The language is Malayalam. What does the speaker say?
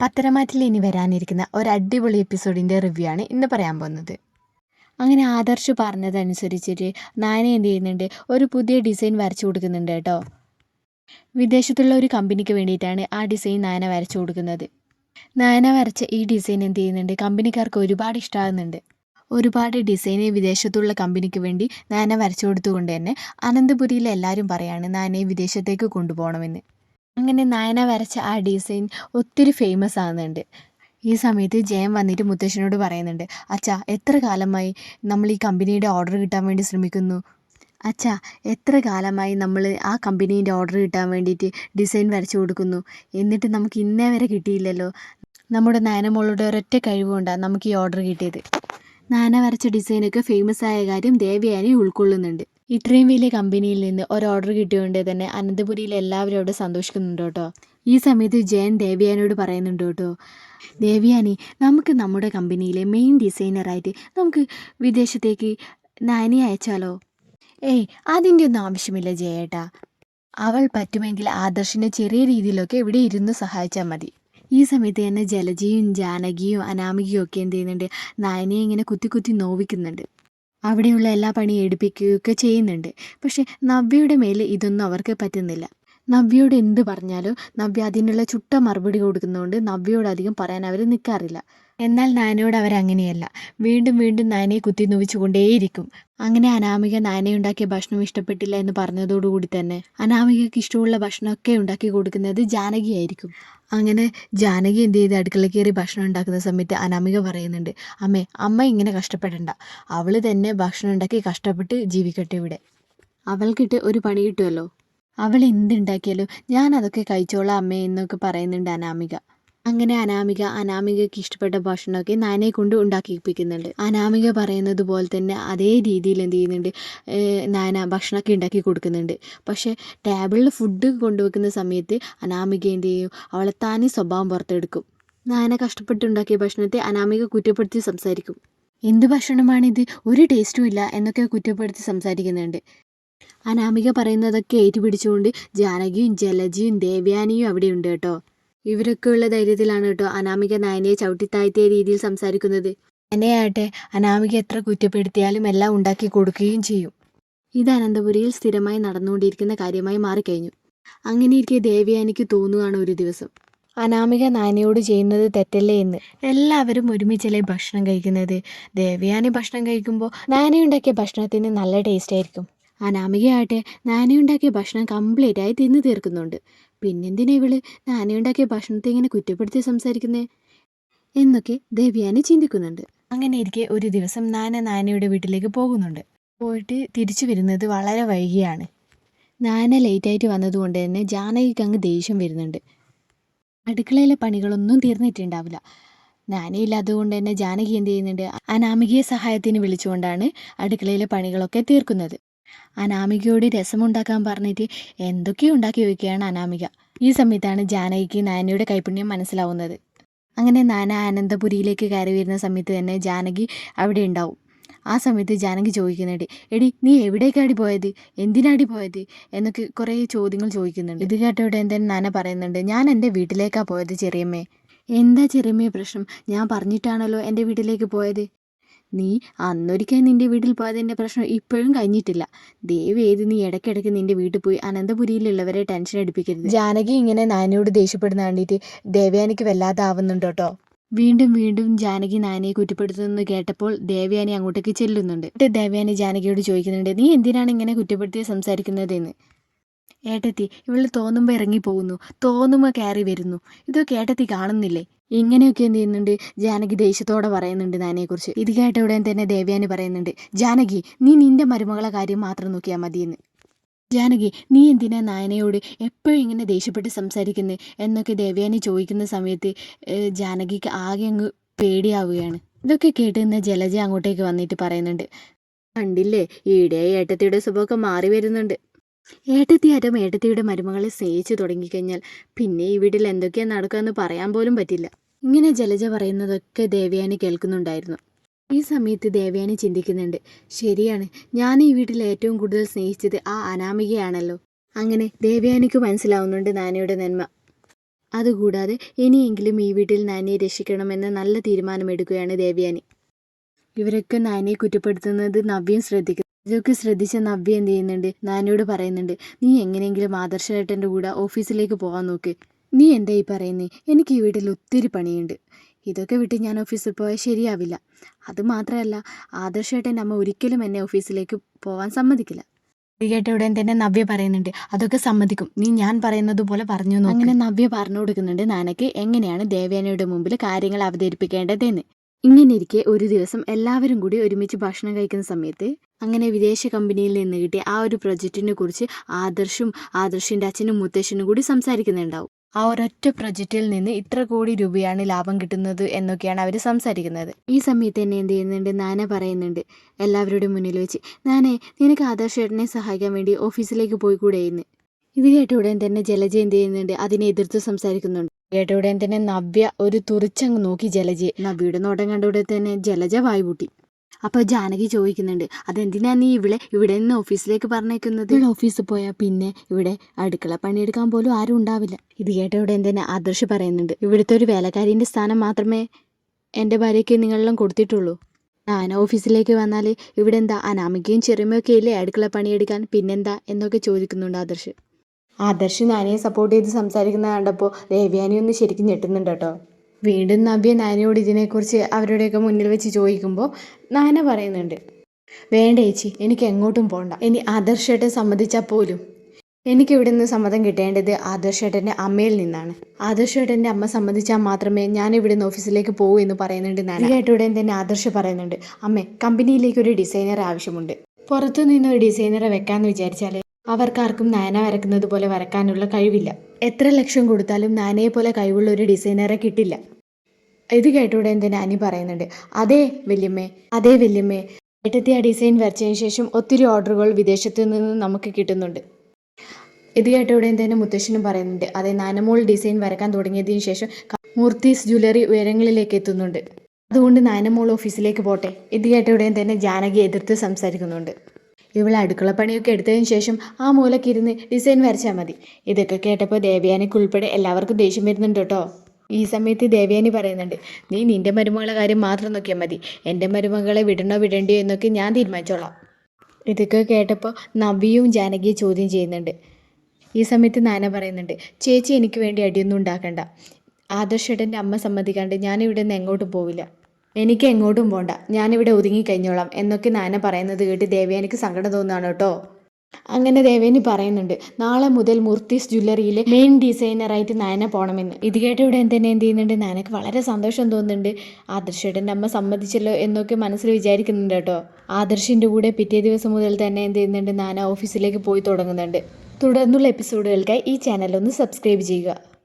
പത്തരമാറ്റിൽ ഇനി വരാനിരിക്കുന്ന ഒരു അടിപൊളി എപ്പിസോഡിന്റെ റിവ്യൂ ആണ് ഇന്ന് പറയാൻ പോകുന്നത്. അങ്ങനെ ആദർശ് പറഞ്ഞതനുസരിച്ചിട്ട് നായന എന്ത് ചെയ്യുന്നുണ്ട്? ഒരു പുതിയ ഡിസൈൻ വരച്ചു കൊടുക്കുന്നുണ്ട് കേട്ടോ. വിദേശത്തുള്ള ഒരു കമ്പനിക്ക് വേണ്ടിയിട്ടാണ് ആ ഡിസൈൻ നായന വരച്ചു കൊടുക്കുന്നത്. നായന വരച്ച ഈ ഡിസൈൻ എന്ത് ചെയ്യുന്നുണ്ട്? കമ്പനിക്കാർക്ക് ഒരുപാട് ഇഷ്ടമാകുന്നുണ്ട് ഒരുപാട് ഡിസൈന് വിദേശത്തുള്ള കമ്പനിക്ക് വേണ്ടി നായന വരച്ചു കൊടുത്തുകൊണ്ട് തന്നെ അനന്തപുരിയിലെ എല്ലാവരും പറയാണ് നയനയെ വിദേശത്തേക്ക് കൊണ്ടുപോകണമെന്ന്. അങ്ങനെ നയന വരച്ച ആ ഡിസൈൻ ഒത്തിരി ഫേമസ് ആകുന്നുണ്ട് ഈ സമയത്ത് ജയം വന്നിട്ട് മുത്തശ്ശനോട് പറയുന്നുണ്ട് അച്ഛാ എത്ര കാലമായി നമ്മൾ ഈ കമ്പനിയുടെ ഓർഡർ കിട്ടാൻ വേണ്ടി ശ്രമിക്കുന്നു? അച്ഛാ എത്ര കാലമായി നമ്മൾ ആ കമ്പനീന്റെ ഓർഡർ കിട്ടാൻ വേണ്ടിയിട്ട് ഡിസൈൻ വരച്ചു കൊടുക്കുന്നു? എന്നിട്ട് നമുക്ക് ഇന്നേ വരെ കിട്ടിയില്ലല്ലോ? നമ്മുടെ നയനമോളുടെ ഒരൊറ്റ കഴിവുകൊണ്ടാണ് നമുക്ക് ഈ ഓർഡർ കിട്ടിയത്. നാന വരച്ച ഡിസൈനൊക്കെ ഫേമസ് ആയ കാര്യം ദേവയാനി ഉൾക്കൊള്ളുന്നുണ്ട്. ഇത്രയും വലിയ കമ്പനിയിൽ നിന്ന് ഒരു ഓർഡർ കിട്ടിയതുകൊണ്ട് തന്നെ അനന്തപുരിയിലെ എല്ലാവരും അവിടെ സന്തോഷിക്കുന്നുണ്ട് കേട്ടോ. ഈ സമയത്ത് ജയൻ ദേവിയാനോട് പറയുന്നുണ്ട് കേട്ടോ ദേവിയാനി നമുക്ക് നമ്മുടെ കമ്പനിയിലെ മെയിൻ ഡിസൈനറായിട്ട് നമുക്ക് വിദേശത്തേക്ക് നാനി അയച്ചാലോ? ഏയ് അതിന്റെ ഒന്നും ആവശ്യമില്ല ജയേട്ടാ. അവൾ പറ്റുമെങ്കിൽ ആദർശിനെ ചെറിയ രീതിയിലൊക്കെ ഇവിടെ ഇരുന്ന് സഹായിച്ചാൽ മതി. ഈ സമയത്ത് തന്നെ ജലജിയും ജാനകിയും അനാമികയും ഒക്കെ എന്ത് ചെയ്യുന്നുണ്ട് നയനയെ ഇങ്ങനെ കുത്തി കുത്തി നോവിക്കുന്നുണ്ട്. അവിടെയുള്ള എല്ലാ പണിയും എടുപ്പിക്കുകയൊക്കെ ചെയ്യുന്നുണ്ട്. പക്ഷെ നവ്യയുടെ മേൽ ഇതൊന്നും അവർക്ക് പറ്റുന്നില്ല. നവ്യയോട് എന്ത് പറഞ്ഞാലും നവ്യ അതിനുള്ള ചുട്ട മറുപടി കൊടുക്കുന്നതുകൊണ്ട് നവ്യയോട് അധികം പറയാൻ അവർ നിൽക്കാറില്ല എന്നാൽ നാനയോട് അവരങ്ങനെയല്ല വീണ്ടും വീണ്ടും നാനയെ കുത്തി നോവിച്ചുകൊണ്ടേയിരിക്കും അങ്ങനെ അനാമിക നാനയുണ്ടാക്കിയ ഭക്ഷണം ഇഷ്ടപ്പെട്ടില്ല എന്ന് പറഞ്ഞതോടുകൂടി തന്നെ അനാമികയ്ക്ക് ഇഷ്ടമുള്ള ഭക്ഷണമൊക്കെ ഉണ്ടാക്കി കൊടുക്കുന്നത് ജാനകിയായിരിക്കും. അങ്ങനെ ജാനകി എന്ത് ചെയ്ത് അടുക്കള കയറി ഭക്ഷണം ഉണ്ടാക്കുന്ന സമയത്ത് അനാമിക പറയുന്നുണ്ട് അമ്മേ അമ്മ ഇങ്ങനെ കഷ്ടപ്പെടണ്ട. അവൾ തന്നെ ഭക്ഷണം ഉണ്ടാക്കി കഷ്ടപ്പെട്ട് ജീവിക്കട്ടെ ഇവിടെ. അവൾക്കിട്ട് ഒരു പണി കിട്ടുമല്ലോ അവൾ എന്തുണ്ടാക്കിയാലും ഞാൻ അതൊക്കെ കഴിച്ചോളാം അമ്മേ എന്നൊക്കെ പറയുന്നുണ്ട് അനാമിക. അങ്ങനെ അനാമിക അനാമികയ്ക്ക് ഇഷ്ടപ്പെട്ട ഭക്ഷണമൊക്കെ നാനയെ കൊണ്ട് ഉണ്ടാക്കിപ്പിക്കുന്നുണ്ട്. അനാമിക പറയുന്നത് പോലെ തന്നെ അതേ രീതിയിൽ എന്ത് ചെയ്യുന്നുണ്ട് നാന ഭക്ഷണമൊക്കെ ഉണ്ടാക്കി കൊടുക്കുന്നുണ്ട്. പക്ഷേ ടേബിളിൽ ഫുഡ് കൊണ്ടുവെക്കുന്ന സമയത്ത് അനാമിക എന്ത് ചെയ്യും? അവളെ താനേ സ്വഭാവം പുറത്തെടുക്കും. നാന കഷ്ടപ്പെട്ടുണ്ടാക്കിയ ഭക്ഷണത്തെ അനാമിക കുറ്റപ്പെടുത്തി സംസാരിക്കും. എന്ത് ഭക്ഷണമാണിത്? ഒരു ടേസ്റ്റും ഇല്ല എന്നൊക്കെ കുറ്റപ്പെടുത്തി സംസാരിക്കുന്നുണ്ട്. അനാമിക പറയുന്നതൊക്കെ ഏറ്റുപിടിച്ചുകൊണ്ട് ജാനകിയും ജലജിയും ദേവ്യാനിയും അവിടെയുണ്ട് കേട്ടോ. ഇവരൊക്കെ ഉള്ള ധൈര്യത്തിലാണ് കേട്ടോ അനാമിക നായനയെ ചവിട്ടിത്താഴ്ത്തിയ രീതിയിൽ സംസാരിക്കുന്നത്. എന്നെയാട്ടെ അനാമിക എത്ര കുറ്റപ്പെടുത്തിയാലും എല്ലാം ഉണ്ടാക്കി കൊടുക്കുകയും ചെയ്യും. ഇത് അനന്തപുരിയിൽ സ്ഥിരമായി നടന്നുകൊണ്ടിരിക്കുന്ന കാര്യമായി മാറിക്കഴിഞ്ഞു. അങ്ങനെയിരിക്കെ ദേവയാനിക്ക് തോന്നുകയാണ് ഒരു ദിവസം. അനാമിക നായനയോട് ചെയ്യുന്നത് തെറ്റല്ലേ എന്ന്. എല്ലാവരും ഒരുമിച്ചല്ലേ ഭക്ഷണം കഴിക്കുന്നത്? ദേവിയാനി ഭക്ഷണം കഴിക്കുമ്പോൾ നായനയുണ്ടാക്കിയ ഭക്ഷണത്തിന് നല്ല ടേസ്റ്റ് ആയിരിക്കും. അനാമികയാകട്ടെ നാനയുണ്ടാക്കിയ ഭക്ഷണം കംപ്ലീറ്റ് ആയി തിന്നു തീർക്കുന്നുണ്ട്. പിന്നെന്തിനാ ഇവൾ നാനയുണ്ടാക്കിയ ഭക്ഷണത്തെ ഇങ്ങനെ കുറ്റപ്പെടുത്തി സംസാരിക്കുന്നേ? എന്നൊക്കെ ദേവ്യാനി ചിന്തിക്കുന്നുണ്ട്. അങ്ങനെ ഇരിക്കെ ഒരു ദിവസം നാന നാനയുടെ വീട്ടിലേക്ക് പോകുന്നുണ്ട്. പോയിട്ട് തിരിച്ചു വരുന്നത് വളരെ വൈകിയാണ്. നാന ലേറ്റായിട്ട് വന്നതുകൊണ്ട് തന്നെ ജാനകിക്ക് അങ്ങ് ദേഷ്യം വരുന്നുണ്ട്. അടുക്കളയിലെ പണികളൊന്നും തീർന്നിട്ടുണ്ടാവില്ല. നാനയില്ലാത്തത് കൊണ്ട് തന്നെ ജാനകി എന്ത് ചെയ്യുന്നുണ്ട്? അനാമികയെ സഹായത്തിന് വിളിച്ചുകൊണ്ടാണ് അടുക്കളയിലെ പണികളൊക്കെ തീർക്കുന്നത്. അനാമികയോട് രസമുണ്ടാക്കാൻ പറഞ്ഞിട്ട് എന്തൊക്കെയോ ഉണ്ടാക്കി വയ്ക്കുകയാണ് അനാമിക. ഈ സമയത്താണ് ജാനകിക്ക് നാനയുടെ കൈപ്പുണ്യം മനസ്സിലാവുന്നത്. അങ്ങനെ നാന അനന്തപുരിയിലേക്ക് കയറി വരുന്ന സമയത്ത് തന്നെ ജാനകി അവിടെ ഉണ്ടാവും. ആ സമയത്ത് ജാനകി ചോദിക്കുന്നുണ്ട് എടി നീ എവിടേക്കാടി പോയത്? എന്തിനാടി പോയത്? എന്നൊക്കെ കുറേ ചോദ്യങ്ങൾ ചോദിക്കുന്നുണ്ട്. ഇത് കേട്ടോടെ എന്തായാലും നാന പറയുന്നുണ്ട് ഞാൻ എന്റെ വീട്ടിലേക്കാണ് പോയത് ചെറിയമ്മേ. എന്താ ചെറിയമ്മേ പ്രശ്നം? ഞാൻ പറഞ്ഞിട്ടാണല്ലോ എന്റെ വീട്ടിലേക്ക് പോയത്. നീ അന്നൊരിക്കൽ നിന്റെ വീട്ടിൽ പോയതിന്റെ പ്രശ്നം ഇപ്പോഴും കഴിഞ്ഞിട്ടില്ല. ദേവി ഏത് നീ ഇടയ്ക്കിടയ്ക്ക് നിന്റെ വീട്ടിൽ പോയി അനന്തപുരിയിലുള്ളവരെ ടെൻഷൻ അടിപ്പിക്കരുത്. ജാനകി ഇങ്ങനെ നാനിയോട് ദേഷ്യപ്പെടുന്ന കണ്ടിട്ട് ദേവയാനിക്ക് വല്ലാതെ ആവുന്നുണ്ട് കേട്ടോ. വീണ്ടും വീണ്ടും ജാനകി നാനിയെ കുറ്റപ്പെടുത്തുന്നു കേട്ടപ്പോൾ ദേവയാനി അങ്ങോട്ടേക്ക് ചെല്ലുന്നുണ്ട്. ദേവയാനി ജാനകിയോട് ചോദിക്കുന്നുണ്ട് നീ എന്തിനാണ് ഇങ്ങനെ കുറ്റപ്പെടുത്തി സംസാരിക്കുന്നതെന്ന്? ഏട്ടത്തി ഇവൾ തോന്നുമ്പോൾ ഇറങ്ങിപ്പോകുന്നു തോന്നുമ്പോൾ കയറി വരുന്നു. ഇതൊക്കെ ഏട്ടത്തി കാണുന്നില്ലേ? ഇങ്ങനെയൊക്കെ എന്ത് ചെയ്യുന്നുണ്ട്? ജാനകി ദേഷ്യത്തോടെ പറയുന്നുണ്ട് നാനയെക്കുറിച്ച് ഇത് കേട്ട ഉടനെ തന്നെ ദേവയാനി പറയുന്നുണ്ട് ജാനകി നീ നിന്റെ മരുമകളെ കാര്യം മാത്രം നോക്കിയാൽ മതിയെന്ന്. ജാനകി നീ എന്തിനാ നായനയോട് എപ്പോഴും ഇങ്ങനെ ദേഷ്യപ്പെട്ട് സംസാരിക്കുന്നത് എന്നൊക്കെ ദേവ്യാനി ചോദിക്കുന്ന സമയത്ത് ജാനകിക്ക് ആകെ അങ്ങ് പേടിയാവുകയാണ്. ഇതൊക്കെ കേട്ട് നിന്ന് ജലജ അങ്ങോട്ടേക്ക് വന്നിട്ട് പറയുന്നുണ്ട് കണ്ടില്ലേ? ഈടെ ഏട്ടത്തിയുടെ സ്വഭാവമൊക്കെ മാറി വരുന്നുണ്ട്. ഏട്ടത്തിയാറ്റം ഏട്ടത്തിയുടെ മരുമകളെ സ്നേഹിച്ചു തുടങ്ങിക്കഴിഞ്ഞാൽ പിന്നെ ഈ വീട്ടിൽ എന്തൊക്കെയാ നടക്കുകയെന്ന് പറയാൻ പോലും പറ്റില്ല. ഇങ്ങനെ ജലജ പറയുന്നതൊക്കെ ദേവയാനി കേൾക്കുന്നുണ്ടായിരുന്നു. ഈ സമയത്ത് ദേവയാനി ചിന്തിക്കുന്നുണ്ട് ശരിയാണ് ഞാൻ ഈ വീട്ടിൽ ഏറ്റവും കൂടുതൽ സ്നേഹിച്ചത് ആ അനാമികയാണല്ലോ. അങ്ങനെ ദേവയാനിക്ക് മനസ്സിലാവുന്നുണ്ട് നാനിയുടെ നന്മ. അതുകൂടാതെ ഇനിയെങ്കിലും ഈ വീട്ടിൽ നാനിയെ രക്ഷിക്കണമെന്ന നല്ല തീരുമാനമെടുക്കുകയാണ് ദേവയാനി. ഇവരൊക്കെ നാനിയെ കുറ്റപ്പെടുത്തുന്നത് നവ്യം ശ്രദ്ധിക്കുന്നു. ഇതൊക്കെ ശ്രദ്ധിച്ച നവ്യ എന്ത് ചെയ്യുന്നുണ്ട്? നാനിയോട് പറയുന്നുണ്ട് നീ എങ്ങനെയെങ്കിലും ആദർശേട്ടന്റെ കൂടെ ഓഫീസിലേക്ക് പോകാൻ നോക്ക്. നീ എന്താ ഈ പറയുന്നേ? എനിക്ക് ഈ വീട്ടിൽ ഒത്തിരി പണിയുണ്ട്. ഇതൊക്കെ വിട്ട് ഞാൻ ഓഫീസിൽ പോയാൽ ശരിയാവില്ല. അത് മാത്രമല്ല ആദർശേട്ടന്റെ അമ്മ ഒരിക്കലും എന്നെ ഓഫീസിലേക്ക് പോകാൻ സമ്മതിക്കില്ല. ഇത് കേട്ട ഉടൻ തന്നെ നവ്യ പറയുന്നുണ്ട് അതൊക്കെ സമ്മതിക്കും. നീ ഞാൻ പറയുന്നത് പോലെ പറഞ്ഞു. അങ്ങനെ നവ്യ പറഞ്ഞു കൊടുക്കുന്നുണ്ട് നാനക്ക് എങ്ങനെയാണ് ദേവേനയുടെ മുമ്പിൽ കാര്യങ്ങൾ അവതരിപ്പിക്കേണ്ടതെന്ന്? ഇങ്ങനെ ഇരിക്കെ ഒരു ദിവസം എല്ലാവരും കൂടി ഒരുമിച്ച് ഭക്ഷണം കഴിക്കുന്ന സമയത്ത് അങ്ങനെ വിദേശ കമ്പനിയിൽ നിന്ന് കിട്ടിയ ആ ഒരു പ്രൊജക്റ്റിനെ കുറിച്ച് ആദർശും ആദർശിന്റെ അച്ഛനും മുത്തശ്ശനും കൂടി സംസാരിക്കുന്നുണ്ടാവും. ആ ഒരൊറ്റ പ്രൊജക്റ്റിൽ നിന്ന് ഇത്ര കോടി രൂപയാണ് ലാഭം കിട്ടുന്നത് എന്നൊക്കെയാണ് അവർ സംസാരിക്കുന്നത്. ഈ സമയത്ത് തന്നെ എന്ത് ചെയ്യുന്നുണ്ട്? നാന പറയുന്നുണ്ട്. എല്ലാവരുടെ മുന്നിൽ വെച്ച് നാനെ നിനക്ക് ആദർശ് ഏട്ടനെ സഹായിക്കാൻ വേണ്ടി ഓഫീസിലേക്ക് പോയി കൂടെയെന്ന് ഇത് കേട്ട ഉടൻ തന്നെ ജലജ എന്ത് ചെയ്യുന്നുണ്ട്? അതിനെ എതിർത്ത് സംസാരിക്കുന്നുണ്ട്. കേട്ട ഉടൻ തന്നെ നവ്യ ഒരു തുറിച്ചങ്ങ് നോക്കി ജലജയെ. നവ്യയുടെ നോട്ടം കണ്ടവിടെ തന്നെ ജലജ വായ്പൂട്ടി അപ്പോൾ ജാനകി ചോദിക്കുന്നുണ്ട് അതെന്തിനാ നീ ഇവിടെ ഇവിടെ നിന്ന് ഓഫീസിലേക്ക് പറഞ്ഞേക്കുന്നത് ഇവിടെ ഓഫീസിൽ പോയാൽ പിന്നെ ഇവിടെ അടുക്കള പണിയെടുക്കാൻ പോലും ആരും ഉണ്ടാവില്ല. ഇത് കേട്ട ഇവിടെ തന്നെ ആദർശ് പറയുന്നുണ്ട് ഇവിടുത്തെ ഒരു വേലക്കാരിന്റെ സ്ഥാനം മാത്രമേ എന്റെ ഭാര്യയ്ക്ക് നിങ്ങളെല്ലാം കൊടുത്തിട്ടുള്ളൂ. ഞാൻ ഓഫീസിലേക്ക് വന്നാൽ ഇവിടെ എന്താ അനാമികയും ചെറുമയൊക്കെ ഇല്ലേ അടുക്കള പണിയെടുക്കാൻ? പിന്നെന്താ? എന്നൊക്കെ ചോദിക്കുന്നുണ്ട് ആദർശ്. ആദർശ് നാനിയെ സപ്പോർട്ട് ചെയ്ത് സംസാരിക്കുന്നത് കണ്ടപ്പോൾ ദേവ്യാനി ഒന്ന് ശരിക്കും ഞെട്ടുന്നുണ്ട് കേട്ടോ. വീണ്ടും നവ്യ നാനയോട് ഇതിനെക്കുറിച്ച് അവരുടെയൊക്കെ മുന്നിൽ വെച്ച് ചോദിക്കുമ്പോൾ നാന പറയുന്നുണ്ട് വേണ്ട ചേച്ചി എനിക്ക് എങ്ങോട്ടും പോകണ്ട ഇനി ആദർശേട്ടൻ സമ്മതിച്ചാൽ പോലും. എനിക്ക് ഇവിടെ നിന്ന് സമ്മതം കിട്ടേണ്ടത് ആദർശേട്ടന്റെ അമ്മയിൽ നിന്നാണ്. ആദർശേട്ടന്റെ അമ്മ സമ്മതിച്ചാൽ മാത്രമേ ഞാൻ ഇവിടെ നിന്ന് ഓഫീസിലേക്ക് പോകൂ എന്ന് പറയുന്നുണ്ട് ഞാൻ കേട്ടുടൻ തന്നെ ആദർശ് പറയുന്നുണ്ട് അമ്മേ കമ്പനിയിലേക്ക് ഒരു ഡിസൈനർ ആവശ്യമുണ്ട്. പുറത്തു നിന്ന് ഒരു ഡിസൈനറെ വെക്കാമെന്ന് വിചാരിച്ചാൽ അവർക്കാർക്കും നാന വരക്കുന്നത് പോലെ വരക്കാനുള്ള കഴിവില്ല. എത്ര ലക്ഷം കൊടുത്താലും നാനയെ പോലെ കഴിവുള്ള ഒരു ഡിസൈനറെ കിട്ടില്ല. ഇത് കേട്ടോടെ എന്താ നാനി പറയുന്നുണ്ട്. അതേ വല്യമ്മേ അതേ വല്യമ്മേ. ഏട്ടത്തി ആ ഡിസൈൻ വരച്ചതിന് ശേഷം ഒത്തിരി ഓർഡറുകൾ വിദേശത്തു നിന്ന് നമുക്ക് കിട്ടുന്നുണ്ട്. ഇത് കേട്ട ഉടൻ തന്നെ മുത്തശ്ശനും പറയുന്നുണ്ട്. അതെ നാനമോൾ ഡിസൈൻ വരക്കാൻ തുടങ്ങിയതിന് ശേഷം മൂർത്തീസ് ജ്വല്ലറി ഉയരങ്ങളിലേക്ക് എത്തുന്നുണ്ട്. അതുകൊണ്ട് നാനമോൾ ഓഫീസിലേക്ക് പോട്ടെ. ഇത് കേട്ട തന്നെ ജാനകി എതിർത്ത് സംസാരിക്കുന്നുണ്ട്. ഇവൾ അടുക്കള പണിയൊക്കെ എടുത്തതിന് ശേഷം ആ മൂലക്കിരുന്ന് ഡിസൈൻ വരച്ചാൽ മതി. ഇതൊക്കെ കേട്ടപ്പോൾ ദേവയാനിക്ക് ഉൾപ്പെടെ എല്ലാവർക്കും ദേഷ്യം വരുന്നുണ്ട് കേട്ടോ. ഈ സമയത്ത് ദേവയാനി പറയുന്നുണ്ട് നീ നിന്റെ മരുമകളെ കാര്യം മാത്രം നോക്കിയാൽ മതി. എന്റെ മരുമകളെ വിടണോ വിടണ്ടയോ എന്നൊക്കെ ഞാൻ തീരുമാനിച്ചോളാം. ഇതൊക്കെ കേട്ടപ്പോൾ നവിയും ജാനകിയെ ചോദ്യം ചെയ്യുന്നുണ്ട്. ഈ സമയത്ത് നാന പറയുന്നുണ്ട് ചേച്ചി എനിക്ക് വേണ്ടി അടിയൊന്നും ഉണ്ടാക്കണ്ട. ആദർശേട്ടന്റെ അമ്മ സമ്മതിക്കാണ്ട് ഞാനിവിടെ നിന്ന് എങ്ങോട്ടും പോവില്ല. എനിക്ക് എങ്ങോട്ടും പോണ്ട. ഞാനിവിടെ ഒതുങ്ങിക്കഴിഞ്ഞോളാം എന്നൊക്കെ നാന പറയുന്നത് കേട്ട് ദേവയാനിക്ക് സങ്കടം തോന്നുകയാണ് കേട്ടോ. അങ്ങനെ ദേവേനി പറയുന്നുണ്ട് നാളെ മുതൽ മൂർത്തീസ് ജ്വല്ലറിയിലെ മെയിൻ ഡിസൈനറായിട്ട് നാന പോകണമെന്ന് ഇത് കേട്ട ഇവിടെ തന്നെ എന്ത് ചെയ്യുന്നുണ്ട്? നാനക്ക് വളരെ സന്തോഷം തോന്നുന്നുണ്ട്. ആദർശേട്ടന്റെ അമ്മ സമ്മതിച്ചല്ലോ എന്നൊക്കെ മനസ്സിൽ വിചാരിക്കുന്നുണ്ട് കേട്ടോ. ആദർശിന്റെ കൂടെ പിറ്റേ ദിവസം മുതൽ തന്നെ എന്ത് ചെയ്യുന്നുണ്ട്? നാന ഓഫീസിലേക്ക് പോയി തുടങ്ങുന്നുണ്ട്. തുടർന്നുള്ള എപ്പിസോഡുകൾക്കായി ഈ ചാനൽ ഒന്ന് സബ്സ്ക്രൈബ് ചെയ്യുക.